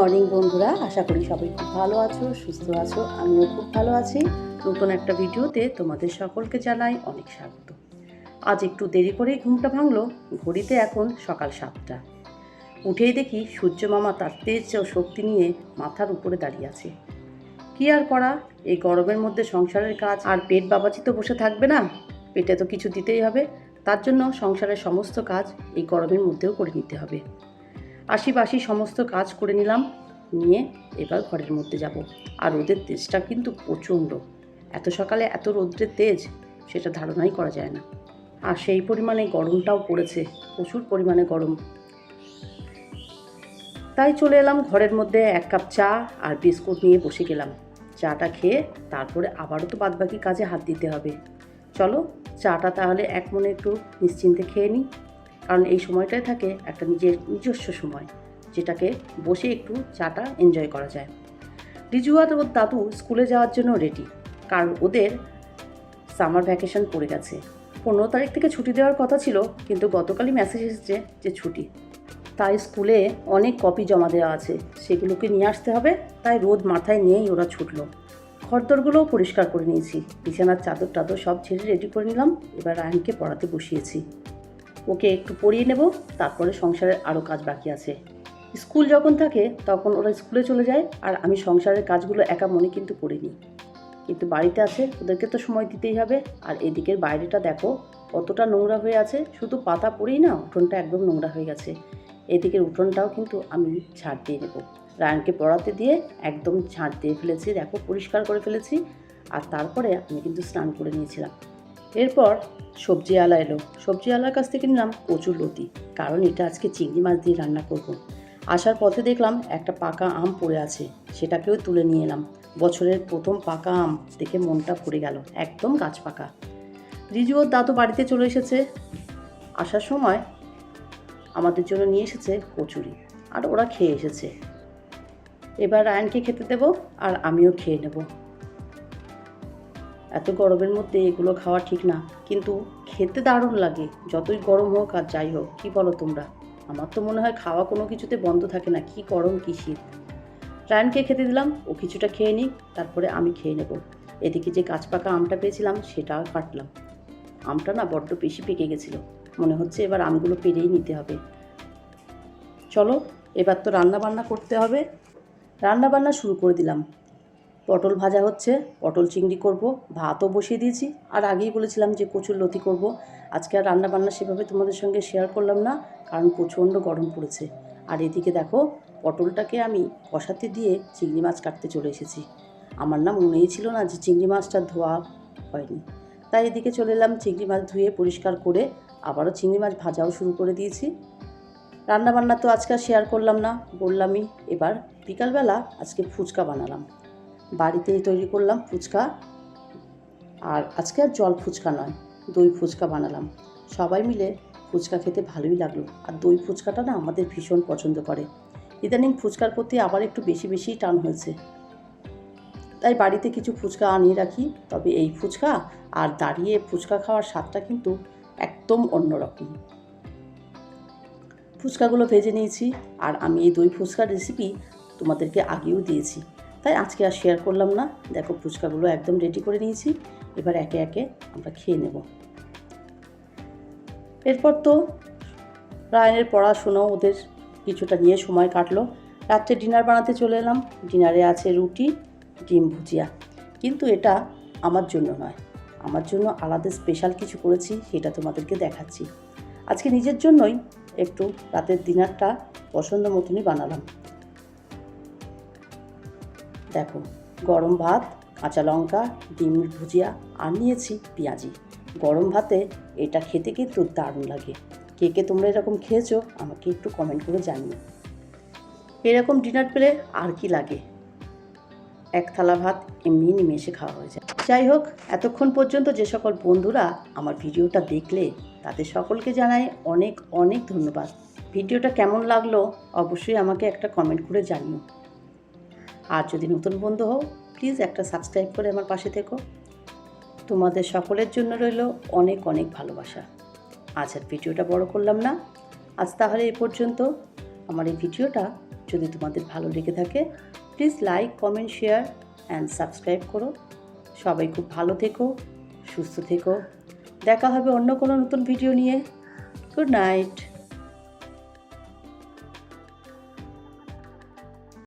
Morning বন্ধুরা, আশা করি সবাই খুব ভালো আছো, সুস্থ আছো, আমিও খুব ভালো আছি। নতুন একটা ভিডিওতে তোমাদের সকলকে জানাই অনেক স্বাগত। আজ একটু দেরি করেই ঘুমটা ভাঙলো, ঘড়িতে এখন সকাল সাতটা। উঠেই দেখি সূর্য মামা তার তেজ ও শক্তি নিয়ে মাথার উপরে দাঁড়িয়ে আছে। কি আর করা, এই গরমের মধ্যে সংসারের কাজ আর পেট বাবাচি তো বসে থাকবে না, পেটে তো কিছু দিতেই হবে, তার জন্য সংসারের সমস্ত কাজ এই গরমের মধ্যেও করে নিতে হবে। আশিপাশি সমস্ত কাজ করে নিলাম, নিয়ে এবার ঘরের মধ্যে যাব। আর রোদের তেজটা কিন্তু প্রচণ্ড। এত সকালে এত রোদ্রের তেজ, সেটা ধারণাই করা যায় না। আর সেই পরিমাণে গরমটাও পড়েছে, প্রচুর পরিমাণে গরম। তাই চলে এলাম ঘরের মধ্যে, এক কাপ চা আর বিস্কুট নিয়ে বসে গেলাম। চাটা খেয়ে তারপরে আবারও তো বাদবাকি কাজে হাত দিতে হবে। চলো, চাটা তাহলে এক মনে একটু নিশ্চিন্তে খেয়ে নিই। কারণ এই সময়টাই থাকে একটা নিজের নিজস্ব সময়, যেটাকে বসে একটু চাটা এনজয় করা যায়। রিজু আর ওর দাদু স্কুলে যাওয়ার জন্য রেডি কারণ ওদের সামার ভ্যাকেশন পড়ে গেছে। পনেরো তারিখ থেকে ছুটি দেওয়ার কথা ছিল, কিন্তু গতকালই মেসেজ এসেছে যে ছুটি। তাই স্কুলে অনেক কপি জমা দেওয়া আছে, সেগুলোকে নিয়ে আসতে হবে, তাই রোদ মাথায় নিয়েই ওরা ছুটলো। ঘরদরগুলোও পরিষ্কার করে নিয়েছি, বিছানার চাদর টাদর সব ছেড়ে রেডি করে নিলাম, এবার আইনকে পড়াতে বসিয়েছি। ওকে একটু পড়িয়ে নেব, তারপরে সংসারের আরও কাজ বাকি আছে। স্কুল যখন থাকে, তখন ওরা স্কুলে চলে যায়, আর আমি সংসারের কাজগুলো একা মনে কিন্তু করে নিই কিন্তু বাড়িতে আছে, ওদেরকে তো সময় দিতেই হবে। আর এদিকের বাইরেটা দেখো, কতটা নোংরা হয়ে আছে। শুধু পাতা পড়েই না, উঠোনটা একদম নোংরা হয়ে গেছে। এদিকের উঠোনটাও কিন্তু আমি ঝাড় দিয়ে নেব। রায়নকে পড়াতে দিয়ে একদম ঝাঁট দিয়ে ফেলেছি, দেখো, পরিষ্কার করে ফেলেছি। আর তারপরে আমি কিন্তু স্নান করে নিয়েছিলাম। এরপর সবজি আলা এলো। সবজি আলার কাছ থেকে নিলাম কচুর লতি কারণ এটা আজকে চিংড়ি মাছ দিয়ে রান্না করব। আসার পথে দেখলাম একটা পাকা আম পড়ে আছে, সেটাকেও তুলে নিয়ে এলাম। বছরের প্রথম পাকা আম দেখে মনটা পড়ে গেল, একদম গাছ পাকা। রিজু ওর দাদু বাড়িতে চলে এসেছে। আসার সময় আমাদের জন্য নিয়ে এসেছে কচুরি, আর ওরা খেয়ে এসেছে। এবার রায়নকে খেতে দেবো, আর আমিও খেয়ে নেব। এত গরমের মধ্যে এগুলো খাওয়া ঠিক না। কিন্তু খেতে দারুণ লাগে, যতই গরম হোক আর যাই হোক, কী বলো তোমরা? আমার তো মনে হয় খাওয়া কোনো কিছুতে বন্ধ থাকে না, কি গরম, কি শীত। রায়নকে খেতে দিলাম, ও কিছুটা খেয়ে নিক, তারপরে আমি খেয়ে নেব। এদিকে যে গাছ পাকা আমটা পেয়েছিলাম সেটাও কাটলাম। আমটা না বড্ড বেশি পেকে গেছিল। মনে হচ্ছে এবার আমগুলো পেরেই নিতে হবে। চলো, এবার তো রান্না বান্না করতে হবে। রান্না বান্না শুরু করে দিলাম। পটল ভাজা হচ্ছে, পটল চিংড়ি করব, ভাতও বসিয়ে দিয়েছি। আর আগেই বলেছিলাম যে কচুর লতি করব। আজকে আর রান্না বান্না সেভাবে তোমাদের সঙ্গে শেয়ার করলাম না, কারণ প্রচণ্ড গরম পড়েছে। আর এদিকে দেখো, পটলটাকে আমি কষাতে দিয়ে চিংড়ি মাছ কাটতে চলে এসেছি। আমার না মনেই ছিল না যে চিংড়ি মাছটা ধোয়া হয়নি। তাই এদিকে চলে এলাম, চিংড়ি মাছ ধুয়ে পরিষ্কার করে আবারও চিংড়ি মাছ ভাজাও শুরু করে দিয়েছি। রান্নাবান্না তো আজকে শেয়ার করলাম না, বললামই, এবার বিকালবেলা আজকে ফুচকা বানালাম। বাড়িতেই তৈরি করলাম ফুচকা। আর আজকে আর জল ফুচকা নয়, দই ফুচকা বানালাম। সবাই মিলে ফুচকা খেতে ভালোই লাগল। আর দই ফুচকাটা না আমাদের ভীষণ পছন্দ করে। ইদানিং ফুচকার প্রতি আবার একটু বেশি বেশিই টান হয়েছে। তাই বাড়িতে কিছু ফুচকা আনিয়ে রাখি, তবে এই ফুচকা আর দাঁড়িয়ে ফুচকা খাওয়ার স্বাদটা কিন্তু একদম অন্যরকম। ফুচকাগুলো ভেজে নিয়েছি, আর আমি এই দই ফুচকার রেসিপি তোমাদেরকে আগেও দিয়েছি। তাই আজকে আর শেয়ার করলাম না। দেখো ফুচকাগুলো একদম রেডি করে নিয়েছি। এবার একে একে আমরা খেয়ে নেব। এরপর তো রায়নের পড়াশুনো ওদের কিছুটা নিয়ে সময় কাটলো। রাত্রে ডিনার বানাতে চলে এলাম। ডিনারে আছে রুটি, ডিম ভুজিয়া। কিন্তু এটা আমার জন্য নয়। আমার জন্য আলাদা স্পেশাল কিছু করেছি, সেটা তোমাদেরকে দেখাচ্ছি। আজকে নিজের জন্যই একটু রাতের ডিনারটা পছন্দ মতনই বানালাম। দেখো, গরম ভাত, কাঁচা লঙ্কা, ডিম ভুজিয়া, আর নিয়েছি পেঁয়াজি। গরম ভাতে এটা খেতে কিন্তু দারুণ লাগে। কে কে তোমরা এরকম খেয়েছো, আমাকে একটু কমেন্ট করে জানিও। এরকম ডিনার পেলে আর কি লাগে? এক থালা ভাত এমনি নিমেষে খাওয়া হয়ে যায়। যাই হোক, এতক্ষণ পর্যন্ত যে সকল বন্ধুরা আমার ভিডিওটা দেখলে, তাদের সকলকে জানাই অনেক অনেক ধন্যবাদ। ভিডিওটা কেমন লাগল, অবশ্যই আমাকে একটা কমেন্ট করে জানিও। আর যদি নতুন বন্ধু হও প্লিজ একটা সাবস্ক্রাইব করে আমার পাশে থেকো। তোমাদের সকলের জন্য রইল অনেক অনেক ভালোবাসা। আজ আর ভিডিওটা বড় করলাম না। আজ তাহলে এ পর্যন্ত। আমার এই ভিডিওটা যদি তোমাদের ভালো লেগে থাকে please like comment share and subscribe করো। সবাই খুব ভালো থেকো, সুস্থ থেকো। দেখা হবে অন্য কোনো নতুন ভিডিও নিয়ে। Good night